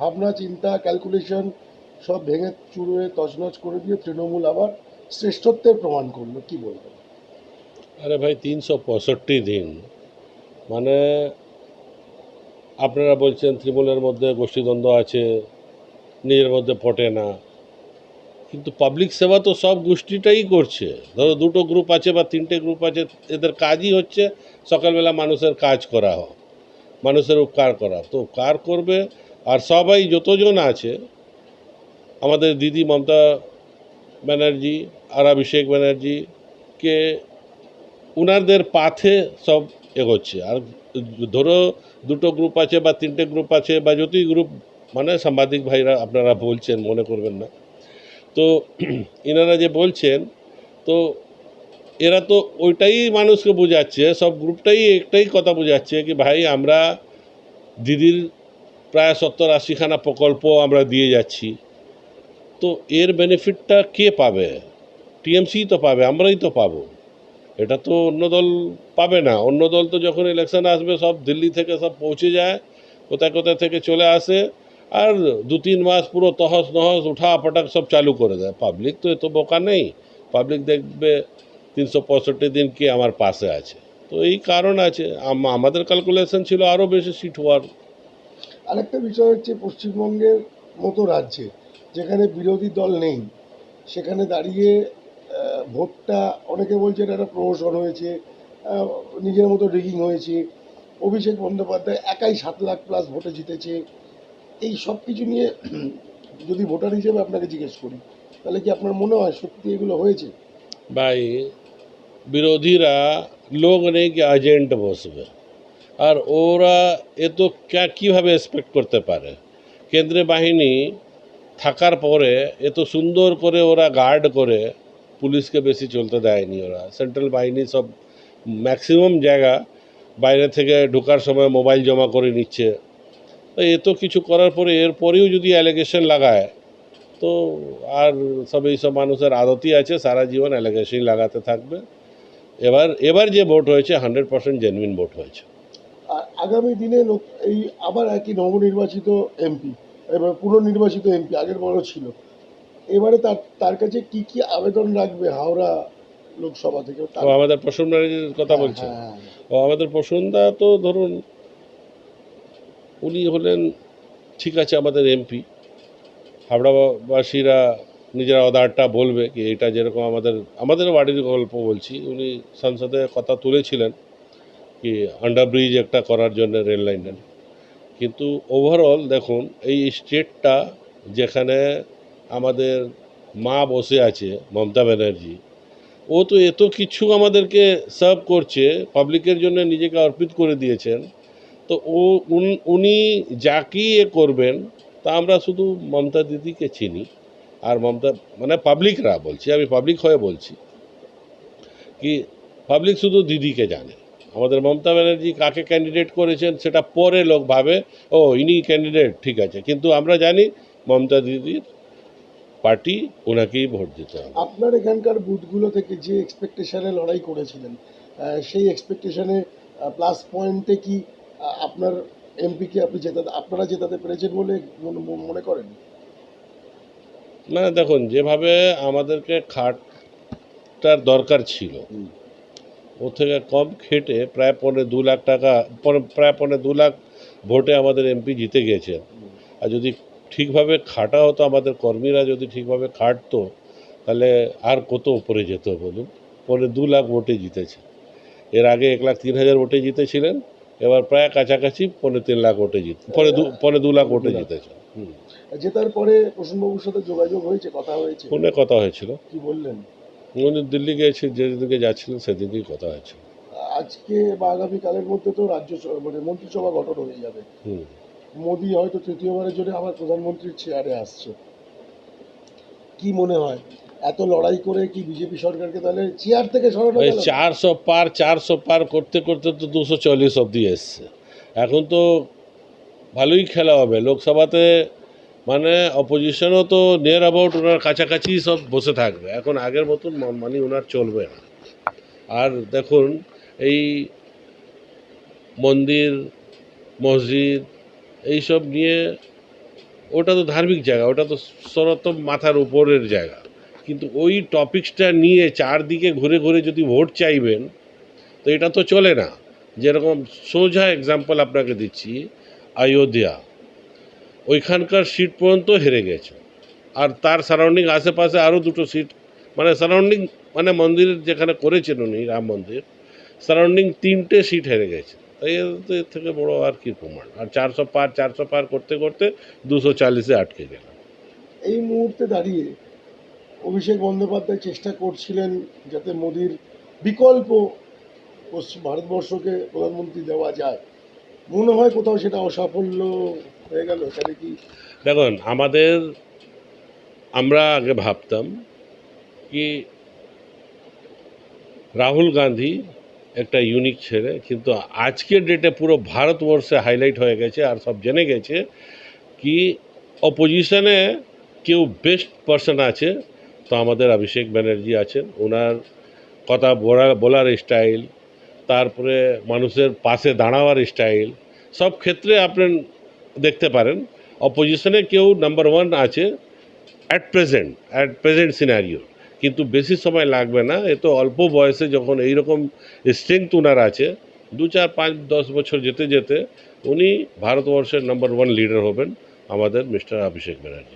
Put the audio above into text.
ভাবনা, চিন্তা ক্যালকুলেশন সব ভেঙে চুড়ে তছনছ করে দিয়ে তৃণমূল আবার শ্রেষ্ঠত্বের প্রমাণ করল। কি বলবেন আরে ভাই, তিনশো পঁয়ষট্টি দিন। মানে আপনারা বলছেন তৃণমূলের মধ্যে গোষ্ঠীদ্বন্দ্ব আছে, নিজের মধ্যে পটে না। কিন্তু পাবলিক সেবা তো সব গোষ্ঠীটাই করছে। ধরো দুটো গ্রুপ আছে বা তিনটে গ্রুপ আছে, এদের কাজই হচ্ছে সকালবেলা মানুষের কাজ করা হোক, মানুষের উপকার করা তো উপকার করবে আর সবাই যতজন আছে, আমাদের দিদি মমতা ব্যানার্জি, আর অভিষেক ব্যানার্জিকে উনাদের পাথে সব এগোচ্ছে। আর ধরো দুটো গ্রুপ আছে বা তিনটে গ্রুপ আছে বা যতই গ্রুপ মানে সাংবাদিক ভাইরা আপনারা বলছেন, মনে করবেন না। তো এনারা যে বলছেন, তো এরা তো ওইটাই মানুষকে বোঝাচ্ছে, সব গ্রুপটাই একটাই কথা বোঝাচ্ছে কি ভাই আমরা দিদির প্রায় সত্তর আশিখানা প্রকল্প আমরা দিয়ে যাচ্ছি। তো এর বেনিফিটটা কে পাবে? টিএমসি তো পাবে, আমরাই তো পাবো। এটা তো অন্য দল পাবে না। অন্য দল তো যখন ইলেকশন আসবে, সব দিল্লি থেকে সব পৌঁছে যায়, কোথায় কোথায় থেকে চলে আসে, আর দু তিন মাস পুরো তহস নহস উঠা পটাক সব চালু করে দেয়। পাবলিক তো এত বোকা নেই। পাবলিক দেখবে তিনশো পঁয়ষট্টি দিন কি আমার পাশে আছে। তো এই কারণ আছে। আমাদের ক্যালকুলেশন ছিল আরও বেশি সিট হওয়ার আরেকটা বিষয় হচ্ছে পশ্চিমবঙ্গের মতো রাজ্যে যেখানে বিরোধী দল নেই, সেখানে দাঁড়িয়ে ভোটটা অনেকে বলছে এটা একটা প্রমোশন হয়েছে নিজের মতো রিগিং হয়েছে। অভিষেক বন্দ্যোপাধ্যায় একাই সাত লাখ প্লাস ভোটে জিতেছে। এই সব কিছু নিয়ে যদি ভোটার হিসেবে আপনাকে জিজ্ঞেস করি, তাহলে কি আপনার মনে হয় সত্যি এগুলো হয়েছে? ভাই, বিরোধীরা লোক নেই কি এজেন্ট বসবে। আর ওরা এ তো কীভাবে এক্সপেক্ট করতে পারে? কেন্দ্রীয় বাহিনী থাকার পরে এত সুন্দর করে ওরা গার্ড করে পুলিশকে বেশি চলতে দেয়নি ওরা। সেন্ট্রাল বাহিনী সব ম্যাক্সিমাম জায়গা বাইরে থেকে ঢোকার সময় মোবাইল জমা করে নিচ্ছে। তো এ তো কিছু করার পরে এরপরেও যদি অ্যালিগেশন লাগায়, তো আর সব এইসব মানুষের আদতই আছে, সারা জীবন অ্যালিগেশন লাগাতে থাকবে। এবার এবার যে ভোট হয়েছে হান্ড্রেড পার্সেন্ট জেনুইন ভোট হয়েছে। আগামী দিনে লোক এই আবার একই নবনির্বাচিত এমপি এবার পুনর্নির্বাচিত এমপি আগের বড় ছিল। এবারে তার তার কাছে কি কি আবেদন রাখবে হাওড়া লোকসভা থেকে? ও আমাদের প্রসন্ন ব্যানার্জির কথা বলছে হ্যাঁ, ও আমাদের প্রসন্নদা তো ধরুন উনি হলেন ঠিক আছে আমাদের এমপি। হাওড়াবাসীরা নিজেরা অদারটা বলবে কি এটা যেরকম আমাদের আমাদের বাড়ির গল্প বলছি। উনি সংসদে কথা তুলেছিলেন। কি আন্ডারব্রিজ একটা করার জন্য রেল লাইনের কিন্তু ওভারঅল দেখুন, এই স্টেটটা যেখানে আমাদের মা বসে আছে, মমতা ব্যানার্জি, ও তো এত কিছু আমাদেরকে সার্ভ করছে পাবলিকের জন্য নিজেকে অর্পিত করে দিয়েছেন। তো ও, উন- যাকেই এ করবেন, তা আমরা শুধু মমতা দিদিকে চিনি। আর মমতা মানে পাবলিকরা বলছি, আমি পাবলিক হয়ে বলছি। কি পাবলিক শুধু দিদিকে জানে। আমাদের মমতা ব্যানার্জি কাকে ক্যান্ডিডেট করেছেন সেটা পরে লোক ভাবে ও ইনি ক্যান্ডিডেট ঠিক আছে। কিন্তু আমরা জানি মমতা দিদির পার্টি ওনাকেই ভোট দিতে হবে। আপনার এখানকার বুথগুলো থেকে যে এক্সপেকটেশনে লড়াই করেছিলেন সেই এক্সপেকটেশনে প্লাস পয়েন্টে কি আপনার এমপিকে আপনি জেতাতে আপনারা জেতাতে পেরেছেন বলে মনে- মনে করেন? না দেখুন যেভাবে আমাদেরকে খাটটার দরকার ছিল হুম। ও থেকে কম খেটে প্রায় পৌনে দু লাখ টাকা প্রায় পৌনে দু লাখ ভোটে আমাদের এমপি জিতে গেছেন আর যদি ঠিকভাবে খাটা হতো আমাদের কর্মীরা যদি ঠিকভাবে খাটতো তাহলে আর কত উপরে যেত বলুন? পৌনে দু লাখ ভোটে জিতেছে। এর আগে এক লাখ তিন হাজার ভোটে জিতেছিলেন এবার প্রায় কাছাকাছি পৌনে তিন লাখ ভোটে জিত পৌনে দু পৌনে দু লাখ ভোটে জিতেছে। হুম। জেতার পরে প্রসন্নবাবুর সাথে যোগাযোগ হয়েছে কথা হয়েছে? ফোনে কথা হয়েছিল। কি বললেন? উনি দিল্লি গিয়েছে যেদিনকে যাচ্ছিলেন সেদিনকেই কথা হয়েছিল আজকে বা আগামীকালের মধ্যে তো রাজ্য মানে মন্ত্রিসভা গঠন হয়ে যাবে। মোদি হয়তো তৃতীয়বারের জন্য আবার প্রধানমন্ত্রীর চেয়ারে আসছে। কি মনে হয়? এত লড়াই করে কি বিজেপি সরকারকে তাহলে চেয়ার থেকে সরানো? চারশো পার চারশো পার করতে করতে তো দুশো চল্লিশ অবধি এসছে। এখন তো ভালোই খেলা হবে। লোকসভাতে মানে অপোজিশনও তো নিয়ার অ্যাবাউট ওনার কাছাকাছি সব বসে থাকবে। এখন আগের মতন মানে ওনার চলবে না। আর দেখুন, এই মন্দির, মসজিদ, এইসব নিয়ে ওটা তো ধার্মিক জায়গা, ওটা তো সর্বোত্তম মাথার উপরের জায়গা। কিন্তু ওই টপিকসটা নিয়ে চারদিকে ঘুরে ঘুরে যদি ভোট চাইবেন, তো এটা তো চলে না। যেরকম সোজা এক্সাম্পল আপনাকে দিচ্ছি, অযোধ্যা। ওইখানকার সিট পর্যন্ত হেরে গেছে। আর তার সারাউন্ডিং আশেপাশে আরও দুটো সিট মানে সারাউন্ডিং মানে মন্দিরের যেখানে করেছেন উনি, রাম মন্দির সারাউন্ডিং তিনটে সিট হেরে গেছে। তাই এর থেকে বড় আর কি প্রমাণ? আর চারশো পার চারশো পার করতে করতে দুশো চাল্লিশে আটকে গেল এই মুহূর্তে দাঁড়িয়ে অভিষেক বন্দ্যোপাধ্যায় চেষ্টা করছিলেন যাতে মোদির বিকল্প ভারতবর্ষকে প্রধানমন্ত্রী দেওয়া যায়। মনে হয় কোথাও সেটা অসাফল্য হয়ে গেল? কি দেখুন, আমাদের আমরা আগে ভাবতাম কি রাহুল গান্ধী একটা ইউনিক ছেড়ে কিন্তু আজকের ডেটে পুরো ভারতবর্ষে হাইলাইট হয়ে গেছে আর সব জেনে গেছে কি অপোজিশনে কেউ বেস্ট পার্সন আছে। তো আমাদের অভিষেক ব্যানার্জি আছেন, ওনার কথা বলা, বলার স্টাইল তারপরে মানুষের পাশে দাঁড়াবার স্টাইল সব ক্ষেত্রে আপনি দেখতে পারেন। অপোজিশনে কেউ নাম্বার ওয়ান আছে at present at present scenario কিন্তু বেশি সময় লাগবে না। এ তো অল্প বয়সে যখন এইরকম স্ট্রেংথ ওনার আছে, দু চার পাঁচ দশ বছর যেতে যেতে উনি ভারতবর্ষের নাম্বার ওয়ান লিডার হবেন আমাদের মিস্টার অভিষেক ব্যানার্জি